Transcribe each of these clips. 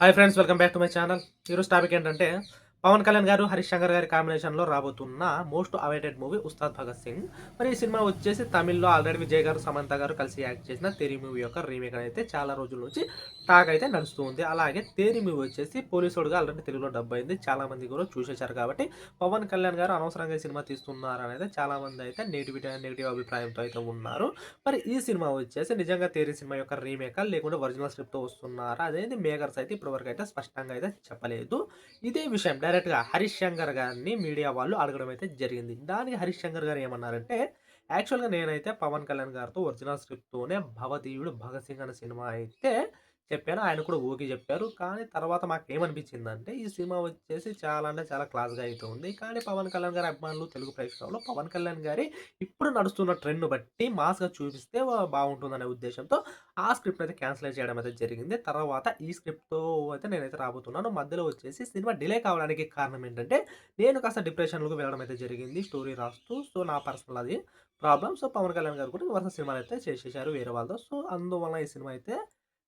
Hi friends welcome back to my channel ఈరోజు topic ఏంటంటే పవన్ కళ్యాణ్ గారు హరీష్ శంకర్ గారి కాంబినేషన్లో రాబోతున్న most awaited movie Ustaad Bhagat Singh. మరి ఈ సినిమా వచ్చేసి తమిళ్ళో ఆల్రెడీ విజయ్ గారు సమంత గారు కలిసి యాక్ట్ చేసిన తేరి మూవీ యొక్క రీమేక్ అయితే చాలా రోజుల నుంచి టాక్ అయితే నడుస్తూ ఉంది. అలాగే తేరి మూవీ వచ్చేసి పోలీసుడుగా ఆల్రెడీ తెలుగులో డబ్బు అయింది. చాలా మంది కూడా చూసేశారు కాబట్టి పవన్ కళ్యాణ్ గారు అనవసరంగా ఈ సినిమా తీస్తున్నారు అనేది చాలా మంది అయితే నెగిటివిటీ నెగిటివ్ అభిప్రాయంతో అయితే ఉన్నారు. మరి ఈ సినిమా వచ్చేసి నిజంగా తేరి సినిమా యొక్క రీమేక్ లేకుంటే ఒరిజినల్ స్క్రిప్ట్తో వస్తున్నారా అనేది మేకర్స్ అయితే ఇప్పటివరకు అయితే స్పష్టంగా అయితే చెప్పలేదు. ఇదే విషయం డైరెక్ట్గా హరీష్ శంకర్ గారిని మీడియా వాళ్ళు అడగడం అయితే జరిగింది. దానికి హరీష్ శంకర్ గారు ఏమన్నారంటే యాక్చువల్గా నేనైతే పవన్ కళ్యాణ్ గారితో ఒరిజినల్ స్క్రిప్ట్తోనే భవతీయుడు భగత్ సింగ్ అనే సినిమా అయితే చెప్పాను. ఆయన కూడా ఓకే చెప్పారు. కానీ తర్వాత మాకు ఏమనిపించిందంటే ఈ సినిమా వచ్చేసి చాలా అంటే చాలా క్లాస్గా అయితే ఉంది కానీ పవన్ కళ్యాణ్ గారి అభిమానులు తెలుగు ప్రేక్షకుల్లో పవన్ కళ్యాణ్ గారి ఇప్పుడు నడుస్తున్న ట్రెండ్ బట్టి మాస్గా చూపిస్తే బాగుంటుందనే ఉద్దేశంతో ఆ స్క్రిప్ట్ అయితే క్యాన్సిల్ చేయడం అయితే జరిగింది. తర్వాత ఈ స్క్రిప్ట్తో అయితే నేనైతే రాబోతున్నాను. మధ్యలో వచ్చేసి సినిమా డిలే కావడానికి కారణం ఏంటంటే నేను కాస్త డిప్రెషన్లోకి వెళ్ళడం అయితే జరిగింది. స్టోరీ రాస్తూ సో నా పర్సనల్ అది ప్రాబ్లమ్. సో పవన్ కళ్యాణ్ గారు కూడా వరుస సినిమాలు అయితే చేసేసారు వేరే వాళ్ళతో. సో అందువల్ల ఈ సినిమా అయితే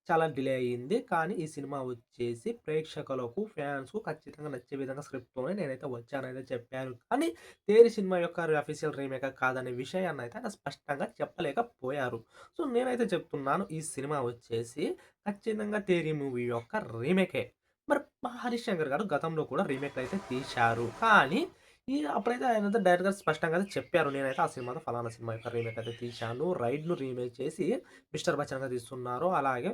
చాలా డిలే అయ్యింది. కానీ ఈ సినిమా వచ్చేసి ప్రేక్షకులకు, ఫ్యాన్స్‌కు ఖచ్చితంగా నచ్చే విధంగా స్క్రిప్ట్‌తోనే నేనైతే వచ్చానైతే చెప్పారు. కానీ 'తేరి' సినిమా యొక్క అఫీషియల్ రీమేక్ కాదనే విషయాన్నయితే ఆయన స్పష్టంగా చెప్పలేకపోయారు. సో, నేనైతే చెప్తున్నాను ఈ సినిమా వచ్చేసి ఖచ్చితంగా 'తేరి' మూవీ యొక్క రీమేకే. మరి 'హరీష్ శంకర్' గారు గతంలో కూడా రీమేక్ అయితే తీశారు. కానీ ఈ అప్పుడైతే ఆయన డైరెక్ట్‌గా స్పష్టంగా అయితే చెప్పారు. నేనైతే ఆ సినిమాతో ఫలానా సినిమా యొక్క రీమేక్ అయితే తీశాను. 'రైడ్‌ను' రీమేక్ చేసి 'మిస్టర్ బచ్చన్‌గా తీస్తున్నారు. అలాగే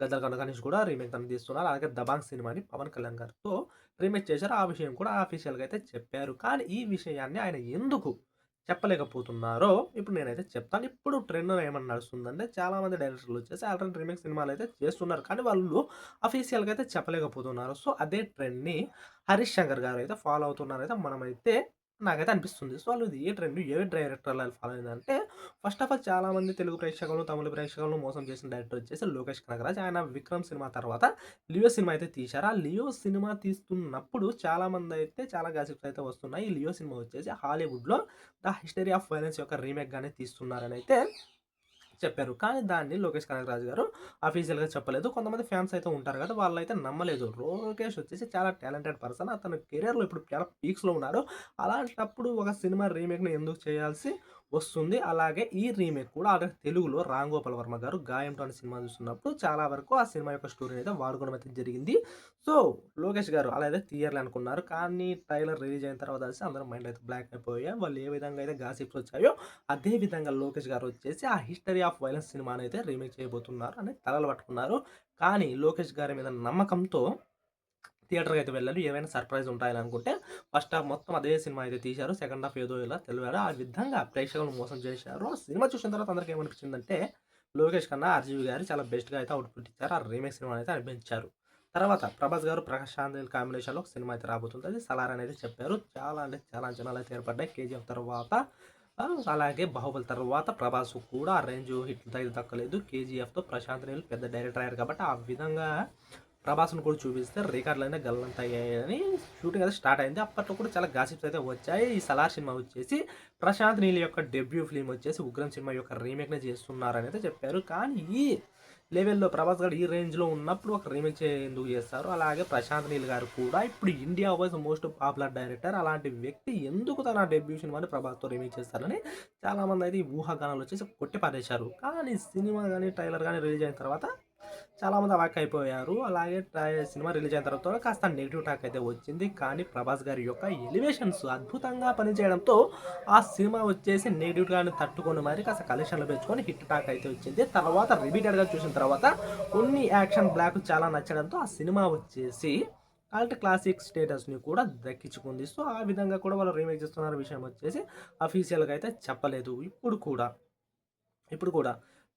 'గద్దర్ గణేష్' కూడా రీమేక్ తను తీస్తున్నారు. అలాగే 'దబాంగ్' సినిమాని పవన్ కళ్యాణ్ గారితో రీమేక్ చేశారు. ఆ విషయం కూడా అఫీషియల్‌గా అయితే చెప్పారు. కానీ ఈ విషయాన్ని ఆయన ఎందుకు చెప్పలేకపోతున్నారో ఇప్పుడు నేనైతే చెప్తాను. ఇప్పుడు ట్రెండ్ ఏమన్నా నడుస్తుందంటే చాలామంది డైరెక్టర్లు వచ్చేసి ఆల్రెడీ రీమేక్ సినిమాలు అయితే చేస్తున్నారు. కానీ వాళ్ళు అఫీషియల్‌గా అయితే చెప్పలేకపోతున్నారు. సో, అదే ట్రెండ్‌ని హరీష్ శంకర్ గారు అయితే ఫాలో అవుతున్నారైతే మనమైతే నాకైతే అనిపిస్తుంది. సో, వాళ్ళు ఏ ట్రెండ్ ఏ డైరెక్టర్లు ఫాలో అయిందంటే ఫస్ట్ ఆఫ్ ఆల్ చాలామంది తెలుగు ప్రేక్షకులు, తమిళ ప్రేక్షకులను మోసం చేసిన డైరెక్టర్ వచ్చేసి లోకేష్ కనగరాజ్. ఆయన 'విక్రమ్' సినిమా తర్వాత 'లియో' సినిమా అయితే తీశారు. ఆ 'లియో' సినిమా తీస్తున్నప్పుడు చాలామంది అయితే చాలా గాసిప్స్ అయితే వస్తున్నాయి. ఈ 'లియో' సినిమా వచ్చేసి హాలీవుడ్‌లో 'ద హిస్టరీ ఆఫ్ వైలెన్స్' యొక్క రీమేక్‌గానే తీస్తున్నారని అయితే చెప్పారు. కానీ దాన్ని లోకేష్ కనకరాజు గారు అఫీషియల్‌గా చెప్పలేదు. కొంతమంది ఫ్యాన్స్ అయితే ఉంటారు కదా! వాళ్ళు అయితే నమ్మలేదు. లోకేష్ వచ్చేసి చాలా టాలెంటెడ్ పర్సన్. అతను కెరియర్‌లో ఇప్పుడు చాలా పీక్స్‌లో ఉన్నాడు. అలాంటప్పుడు ఒక సినిమా రీమేక్‌ని ఎందుకు చేయాల్సి వస్తుంది. అలాగే ఈ రీమేక్ కూడా ఆల్రెడీ తెలుగులో రామ్ గోపాల్ వర్మ గారు 'గాయంతో' అనే సినిమా చూస్తున్నప్పుడు చాలా వరకు ఆ సినిమా యొక్క స్టోరీని అయితే వాడుకోవడం అయితే జరిగింది. సో, లోకేష్ గారు అలా అయితే తీయాలి అనుకున్నారు. కానీ ట్రైలర్ రిలీజ్ అయిన తర్వాత వచ్చి అందరం మైండ్ అయితే బ్లాక్ అయిపోయాయి. వాళ్ళు ఏ విధంగా అయితే గాసిప్స్ వచ్చాయో అదే విధంగా లోకేష్ గారు వచ్చేసి ఆ 'హిస్టరీ ఆఫ్ వైలెన్స్' సినిమాని అయితే రీమేక్ చేయబోతున్నారు అని తలలు పట్టుకున్నారు. కానీ లోకేష్ గారి మీద నమ్మకంతో థియేటర్‌కి అయితే వెళ్ళాలి. ఏమైనా సర్ప్రైజ్ ఉంటాయని అనుకుంటే ఫస్ట్ హాఫ్ మొత్తం అదే సినిమా అయితే తీశారు. సెకండ్ హాఫ్ ఏదో ఇలా తెలివారు. ఆ విధంగా ప్రేక్షకులను మోసం చేశారు. సినిమా చూసిన తర్వాత అందరికి ఏమనిపించిందంటే లోకేష్ కన్నా ఆర్‌జీవి గారు చాలా బెస్ట్‌గా అయితే అవుట్‌పుట్ ఇచ్చారు. ఆ రీమేక్ సినిమా అయితే అనిపించారు. తర్వాత ప్రభాస్ గారు, ప్రశాంత్ కాంబినేషన్‌లో ఒక సినిమా అయితే రాబోతుంది. అది 'సలార్' అనేది చెప్పారు. చాలా అంటే చాలా అంచనాలు అయితే ఏర్పడ్డాయి. 'కేజీఎఫ్' తర్వాత అలాగే 'బాహుబలి' తర్వాత ప్రభాస్ కూడా ఆ రేంజ్ హిట్లు అయితే దక్కలేదు. 'కేజీఎఫ్‌తో' ప్రశాంత్ నీళ్ళు పెద్ద డైరెక్టర్ అయ్యారు కాబట్టి ఆ విధంగా ప్రభాస్ను కూడా చూపిస్తే రికార్డులైనా గల్లంత అయ్యాయని షూటింగ్ అయితే స్టార్ట్ అయింది. అప్పట్లో కూడా చాలా గాసిప్స్ అయితే వచ్చాయి. ఈ 'సలార్' సినిమా వచ్చేసి ప్రశాంత్ నీల్ యొక్క డెబ్యూ ఫిల్మ్ వచ్చేసి 'ఉగ్రం' సినిమా యొక్క రీమేక్‌నే చేస్తున్నారని అయితే చెప్పారు. కానీ ఈ లెవెల్‌లో ప్రభాస్ గారు ఈ రేంజ్‌లో ఉన్నప్పుడు ఒక రీమేక్ ఎందుకు చేస్తారు? అలాగే ప్రశాంత్ నీల్ గారు కూడా ఇప్పుడు India wise most popular director. అలాంటి వ్యక్తి ఎందుకు తన డెబ్యూ సినిమాని ప్రభాస్‌తో రీమేక్ చేస్తారని చాలామంది అయితే ఈ ఊహాగానాలు వచ్చేసి కొట్టి పారేశారు. కానీ సినిమా కానీ ట్రైలర్ కానీ రిలీజ్ అయిన తర్వాత చాలామంది అవాక్ అయిపోయారు. అలాగే సినిమా రిలీజ్ అయిన తర్వాత కాస్త నెగిటివ్ టాక్ అయితే వచ్చింది. కానీ ప్రభాస్ గారి యొక్క ఎలివేషన్స్ అద్భుతంగా పనిచేయడంతో ఆ సినిమా వచ్చేసి నెగెటివ్ తట్టుకొని మరి కాస్త కలెక్షన్‌లు పెంచుకొని హిట్ టాక్ అయితే వచ్చింది. తర్వాత రిపీటెడ్‌గా చూసిన తర్వాత కొన్ని యాక్షన్ బ్లాక్ చాలా నచ్చడంతో ఆ సినిమా వచ్చేసి కల్ట్ క్లాసిక్ స్టేటస్‌ని కూడా దక్కించుకుంది. సో, ఆ విధంగా కూడా వాళ్ళు రీమేక్ చేస్తున్న విషయం వచ్చేసి అఫీషియల్‌గా అయితే చెప్పలేదు. ఇప్పుడు కూడా ఇప్పుడు కూడా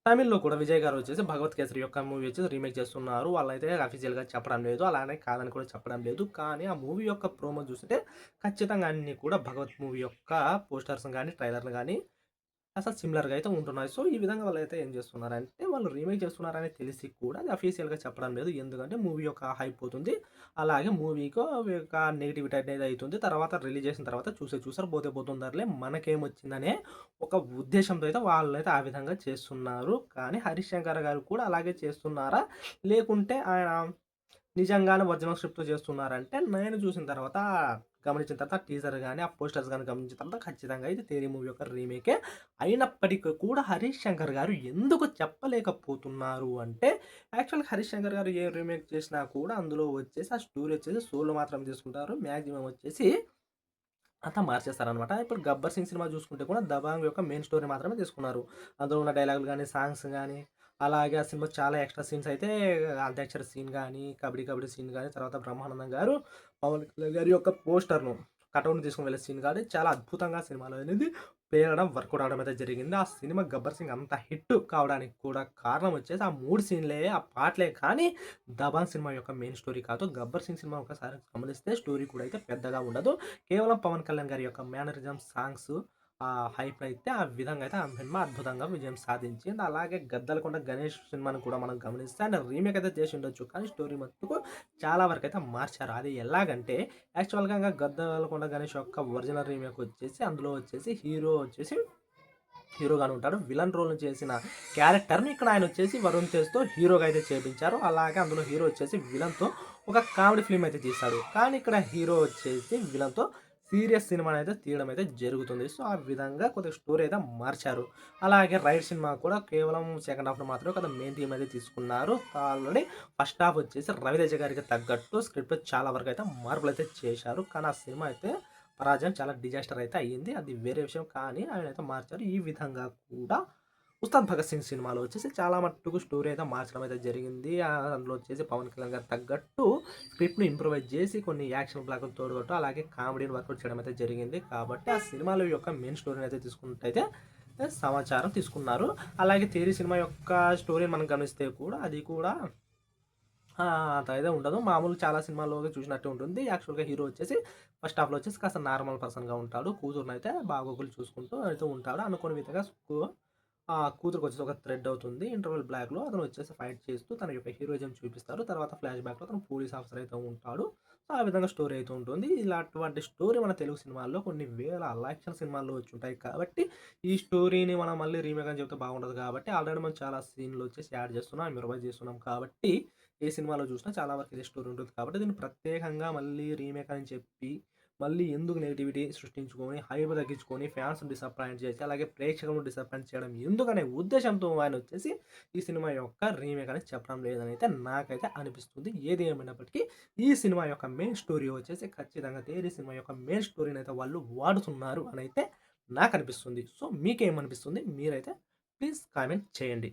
తమిళ్‌లో కూడా విజయ్ గారు వచ్చేసి 'భగవత్ కేసరి' యొక్క మూవీ వచ్చేసి రీమేక్ చేస్తున్నారు. వాళ్ళైతే అఫీషియల్‌గా చెప్పడం లేదు. అలానే కాదని కూడా చెప్పడం లేదు. కానీ ఆ మూవీ యొక్క ప్రోమో చూస్తే ఖచ్చితంగా అన్నీ కూడా 'భగవత్' మూవీ యొక్క పోస్టర్స్ కానీ ట్రైలర్‌లు కానీ అసలు సిమిలర్‌గా అయితే ఉంటున్నాయి. సో, ఈ విధంగా వాళ్ళు అయితే ఏం చేస్తున్నారంటే వాళ్ళు రీమేక్ చేస్తున్నారని తెలిసి కూడా అది అఫీషియల్‌గా చెప్పడం లేదు. ఎందుకంటే మూవీ యొక్క హైప్ పోతుంది. అలాగే మూవీకి ఒక నెగిటివిటీ అనేది అవుతుంది తర్వాత రిలీజ్ చేసిన తర్వాత చూసే చూసారు పోతే పోతుందిలే మనకేమొచ్చిందనే ఒక ఉద్దేశంతో అయితే వాళ్ళైతే ఆ విధంగా చేస్తున్నారు. కానీ హరీష్ శంకర్ గారు కూడా అలాగే చేస్తున్నారా? లేకుంటే ఆయన నిజంగానే ఒరిజినల్ స్క్రిప్ట్ చేస్తున్నారంటే నేను చూసిన తర్వాత గమనించిన తర్వాత టీజర్ కానీ ఆ పోస్టర్స్ కానీ గమనించిన తర్వాత ఖచ్చితంగా ఇది 'తేరి' మూవీ యొక్క రీమేకే. అయినప్పటికీ కూడా 'హరీష్ శంకర్' గారు ఎందుకు చెప్పలేకపోతున్నారు అంటే యాక్చువల్‌గా 'హరీష్ శంకర్' గారు ఏ రీమేక్ చేసినా కూడా అందులో వచ్చేసి ఆ స్టోరీ వచ్చేసి సోలు మాత్రమే తీసుకుంటారు. మ్యాక్సిమం వచ్చేసి అంతా మార్చేస్తారనమాట. ఇప్పుడు 'గబ్బర్ సింగ్' సినిమా చూసుకుంటే కూడా 'దబాంగ్' యొక్క మెయిన్ స్టోరీ మాత్రమే తీసుకున్నారు. అందులో ఉన్న డైలాగులు కానీ సాంగ్స్ కానీ అలాగే ఆ సినిమా చాలా ఎక్స్‌ట్రా సీన్స్ అయితే అంత్యాక్షర సీన్ కానీ కబడ్డీ కబడ్డీ సీన్ కానీ తర్వాత బ్రహ్మానందం గారు పవన్ కళ్యాణ్ గారి యొక్క పోస్టర్‌ను కటౌన్ తీసుకుని వెళ్ళే సీన్ కానీ చాలా అద్భుతంగా సినిమాలో అనేది పేరడం వర్కౌట్ అవడం అయితే జరిగింది. ఆ సినిమా 'గబ్బర్ సింగ్' అంత హిట్ కావడానికి కూడా కారణం వచ్చేసి ఆ మూడు సీన్‌లే, ఆ పాటలే కానీ దబాన్ సినిమా యొక్క మెయిన్ స్టోరీ కాదు. 'గబ్బర్ సింగ్' సినిమా ఒకసారి గమనిస్తే స్టోరీ కూడా అయితే పెద్దగా ఉండదు. కేవలం పవన్ కళ్యాణ్ గారి యొక్క మేనరిజం, సాంగ్స్ హైప్ అయితే ఆ విధంగా అయితే ఆ సినిమా అద్భుతంగా విజయం సాధించింది. అలాగే 'గద్దలకొండ గణేష్' సినిమాను కూడా మనం గమనిస్తే ఆయన రీమేక్ అయితే చేసి ఉండొచ్చు. కానీ స్టోరీ మట్టుకు చాలా వరకైతే మార్చారు. అది ఎలాగంటే యాక్చువల్‌గా ఇంకా 'గద్దలకొండ గణేష్' యొక్క ఒరిజినల్ రీమేక్ వచ్చేసి అందులో వచ్చేసి హీరో వచ్చేసి హీరోగానే ఉంటాడు. విలన్ రోల్‌ని చేసిన క్యారెక్టర్‌ని ఇక్కడ ఆయన వచ్చేసి వరుణ్ తేజ్‌తో హీరోగా అయితే చేపించారు. అలాగే అందులో హీరో వచ్చేసి విలన్‌తో ఒక కామెడీ ఫిల్మ్ అయితే తీశాడు. కానీ ఇక్కడ హీరో వచ్చేసి విలన్‌తో సీరియస్ సినిమానైతే తీయడం అయితే జరుగుతుంది. సో, ఆ విధంగా కొద్దిగా స్టోరీ అయితే మార్చారు. అలాగే 'రైడ్' సినిమా కూడా కేవలం సెకండ్ హాఫ్‌లో మాత్రమే కొద్దిగా మెయిన్ థీమ్ అయితే తీసుకున్నారు. ఆల్రెడీ ఫస్ట్ హాఫ్ వచ్చేసి రవితేజ గారికి తగ్గట్టు స్క్రిప్ట్ చాలా వరకు అయితే మార్పులైతే చేశారు. కానీ ఆ సినిమా అయితే పరాజయం చాలా డిజాస్టర్ అయితే అయ్యింది. అది వేరే విషయం కానీ ఆయన అయితే మార్చారు. ఈ విధంగా కూడా 'ఉస్తాద్ భగత్ సింగ్' సినిమాలో వచ్చేసి చాలా మట్టుకు స్టోరీ అయితే మార్చడం అయితే జరిగింది. అందులో వచ్చేసి పవన్ కళ్యాణ్ గారు తగ్గట్టు స్క్రిప్ట్ను ఇంప్రూవైజ్ చేసి కొన్ని యాక్షన్ బ్లాక్లు తోడగొట్టు అలాగే కామెడీని వర్కౌట్ చేయడం అయితే జరిగింది. కాబట్టి ఆ సినిమాలో యొక్క మెయిన్ స్టోరీని అయితే తీసుకున్నట్టయితే సమాచారం తీసుకున్నారు. అలాగే 'తేరి' సినిమా యొక్క స్టోరీని మనం గమనిస్తే కూడా అది కూడా ఆహ్, అంత అయితే ఉండదు. మామూలుగా చాలా సినిమాల్లో చూసినట్టు ఉంటుంది. యాక్చువల్‌గా హీరో వచ్చేసి ఫస్ట్ హాఫ్‌లో వచ్చేసి కాస్త నార్మల్ పర్సన్‌గా ఉంటాడు. కూతురునైతే బాగోగులు చూసుకుంటూ అయితే ఉంటాడు. అనుకోని విధంగా ఆ కూతురికి వచ్చేసి ఒక థ్రెడ్ అవుతుంది. ఇంటర్వల్ బ్లాక్‌లో అతను వచ్చేసి ఫైట్ చేస్తూ తన యొక్క హీరోయిజం చూపిస్తారు. తర్వాత ఫ్లాష్ బ్యాక్‌లో అతను పోలీస్ ఆఫీసర్ అయితే ఉంటాడు. సో, ఆ విధంగా స్టోరీ అయితే ఉంటుంది. ఇలాంటి స్టోరీ మన తెలుగు సినిమాల్లో కొన్ని వేల లక్షల సినిమాల్లో వచ్చి ఉంటాయి కాబట్టి ఈ స్టోరీని మనం మళ్ళీ రీమేక్ అని చెప్తే బాగుండదు కాబట్టి ఆల్రెడీ మనం చాలా సీన్‌లు వచ్చేసి యాడ్ చేస్తున్నాం, ఇంప్రూవైజ్ చేస్తున్నాం కాబట్టి ఏ సినిమాలో చూసినా చాలా వరకు ఇదే స్టోరీ ఉంటుంది కాబట్టి దీన్ని ప్రత్యేకంగా మళ్ళీ రీమేక్ అని చెప్పి మళ్ళీ ఎందుకు నెగిటివిటీ సృష్టించుకొని, హైప్ తగ్గించుకొని, ఫ్యాన్స్ డిసప్పాయింట్ చేసి, అలాగే ప్రేక్షకులను డిసప్పాయింట్ చేయడం ఎందుకనే ఉద్దేశంతో ఆయన వచ్చేసి ఈ సినిమా యొక్క రీమేక్ అనేది చెప్పడం లేదని అయితే నాకైతే అనిపిస్తుంది. ఏది ఏమైనప్పటికీ ఈ సినిమా యొక్క మెయిన్ స్టోరీ వచ్చేసి ఖచ్చితంగా 'తేరి' సినిమా యొక్క మెయిన్ స్టోరీని అయితే వాళ్ళు వాడుతున్నారు అని అయితే నాకు అనిపిస్తుంది సో, మీకేమనిపిస్తుంది? మీరైతే ప్లీజ్ కామెంట్ చేయండి.